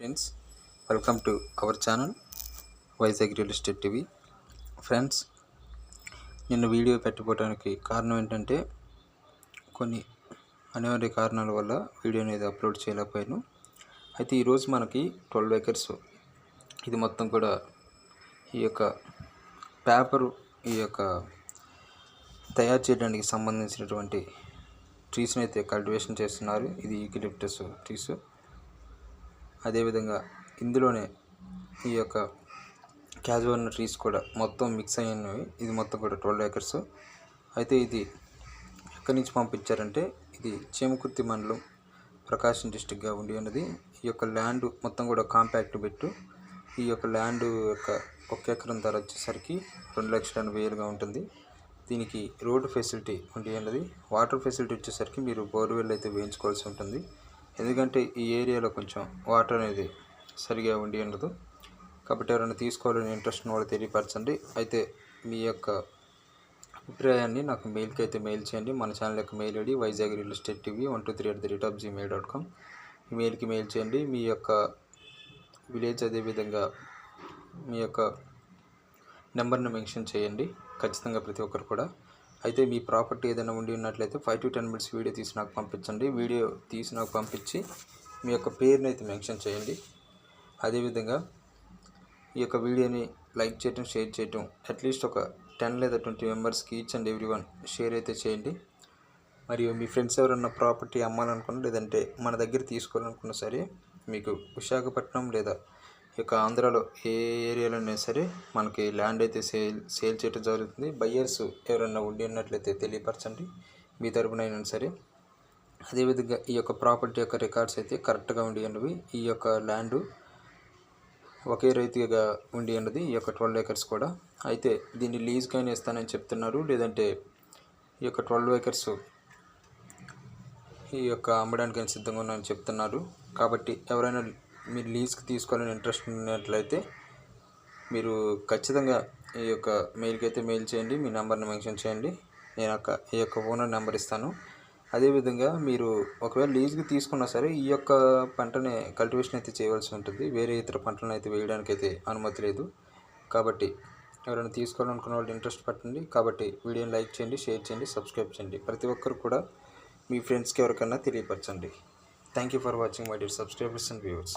Friends welcome to our channel Vizag real estate TV. Friends నిన్న video పెట్టిపోవడానికి కారణం ఏంటంటే కొన్ని అనివార్య కారణాల వల్ల వీడియో అనేది అప్లోడ్ చేయలేకపోయాను. అయితే ఈరోజు మనకి ట్వెల్వ్ ఏకర్స్ ఇది మొత్తం కూడా ఈ యొక్క పేపరు ఈ యొక్క తయారు చేయడానికి సంబంధించినటువంటి ట్రీస్ని అయితే కల్టివేషన్ చేస్తున్నారు. ఇది ఈకిలిప్టస్ ట్రీస్. అదేవిధంగా ఇందులోనే ఈ యొక్క క్యాజువల్ ట్రీస్ కూడా మొత్తం మిక్స్ అయినవి. ఇది మొత్తం కూడా ట్వెల్వ్ ఏకర్స్. అయితే ఇది ఎక్కడి నుంచి పంపించారంటే ఇది చేమకుర్తి మండలం ప్రకాశం డిస్టిక్గా ఉండి ఉన్నది. ఈ యొక్క ల్యాండ్ మొత్తం కూడా కాంపాక్ట్ పెట్టు. ఈ యొక్క ల్యాండ్ యొక్క ఒక ఎకరం ధర వచ్చేసరికి రెండు లక్షల ఎనభై వేలుగా ఉంటుంది. దీనికి రోడ్డు ఫెసిలిటీ ఉండి ఉన్నది. వాటర్ ఫెసిలిటీ వచ్చేసరికి మీరు బోర్వెల్ అయితే వేయించుకోవాల్సి ఉంటుంది. ఎందుకంటే ఈ ఏరియాలో కొంచెం వాటర్ అనేది సరిగా ఉండి ఉండదు. కాబట్టి ఎవరైనా తీసుకోవాలని ఇంట్రెస్ట్ ఉన్న వాళ్ళు తెలియపరచండి. అయితే మీ యొక్క అభిప్రాయాన్ని నాకు మెయిల్కి అయితే మెయిల్ చేయండి. మన ఛానల్ యొక్క mail ID Vizag real estate TV one two three at the rate of Gmail dot com. ఈ మెయిల్కి మెయిల్ చేయండి. మీ యొక్క విలేజ్ అదేవిధంగా మీ యొక్క నెంబర్ని మెన్షన్ చేయండి. ఖచ్చితంగా ప్రతి ఒక్కరు కూడా. అయితే మీ ప్రాపర్టీ ఏదైనా ఉండి ఉన్నట్లయితే five to ten minutes video తీసి నాకు పంపించండి. వీడియో తీసి నాకు పంపించి మీ యొక్క పేరుని అయితే మెన్షన్ చేయండి. అదేవిధంగా ఈ యొక్క వీడియోని లైక్ చేయటం షేర్ చేయటం అట్లీస్ట్ ఒక టెన్ లేదా ట్వంటీ మెంబర్స్కి each and every one share అయితే చేయండి. మరియు మీ ఫ్రెండ్స్ ఎవరన్నా ప్రాపర్టీ అమ్మాలనుకున్నా లేదంటే మన దగ్గర తీసుకోవాలనుకున్నా సరే మీకు విశాఖపట్నం లేదా ఇక ఆంధ్రాలో ఏ ఏరియాలో అయినా సరే మనకి ల్యాండ్ అయితే సేల్ సేల్ చేయడం జరుగుతుంది. బయ్యర్స్ ఎవరైనా ఉండి ఉన్నట్లయితే తెలియపరచండి. మీ తరపున అయినా సరే. అదేవిధంగా ఈ యొక్క ప్రాపర్టీ యొక్క రికార్డ్స్ అయితే కరెక్ట్గా ఉండి ఉన్నవి. ఈ యొక్క ల్యాండ్ ఒకే రైతుగా ఉండి ఉన్నది. ఈ యొక్క ట్వెల్వ్ ఏకర్స్ కూడా. అయితే దీన్ని లీజ్కైనా ఇస్తానని చెప్తున్నారు. లేదంటే ఈ యొక్క ట్వెల్వ్ ఏకర్స్ ఈ యొక్క అమ్మడానికి సిద్ధంగా ఉన్నాయని చెప్తున్నారు. కాబట్టి ఎవరైనా మీరు లీజ్కి తీసుకోవాలని ఇంట్రెస్ట్ ఉన్నట్లయితే మీరు ఖచ్చితంగా ఈ యొక్క మెయిల్కి అయితే మెయిల్ చేయండి మీ నెంబర్ని మెన్షన్ చేయండి. నేను యొక్క ఈ యొక్క ఓనర్ నెంబర్ ఇస్తాను. అదేవిధంగా మీరు ఒకవేళ లీజ్కి తీసుకున్నా సరే ఈ యొక్క పంటని కల్టివేషన్ అయితే చేయవలసి ఉంటుంది. వేరే ఇతర పంటలను అయితే వేయడానికి అయితే అనుమతి లేదు. కాబట్టి ఎవరైనా తీసుకోవాలనుకున్న వాళ్ళు ఇంట్రెస్ట్ పట్టండి. కాబట్టి వీడియోని లైక్ చేయండి షేర్ చేయండి సబ్స్క్రైబ్ చేయండి. ప్రతి ఒక్కరు కూడా మీ ఫ్రెండ్స్కి ఎవరికైనా తెలియపరచండి. Thank you for watching my dear subscribers and viewers.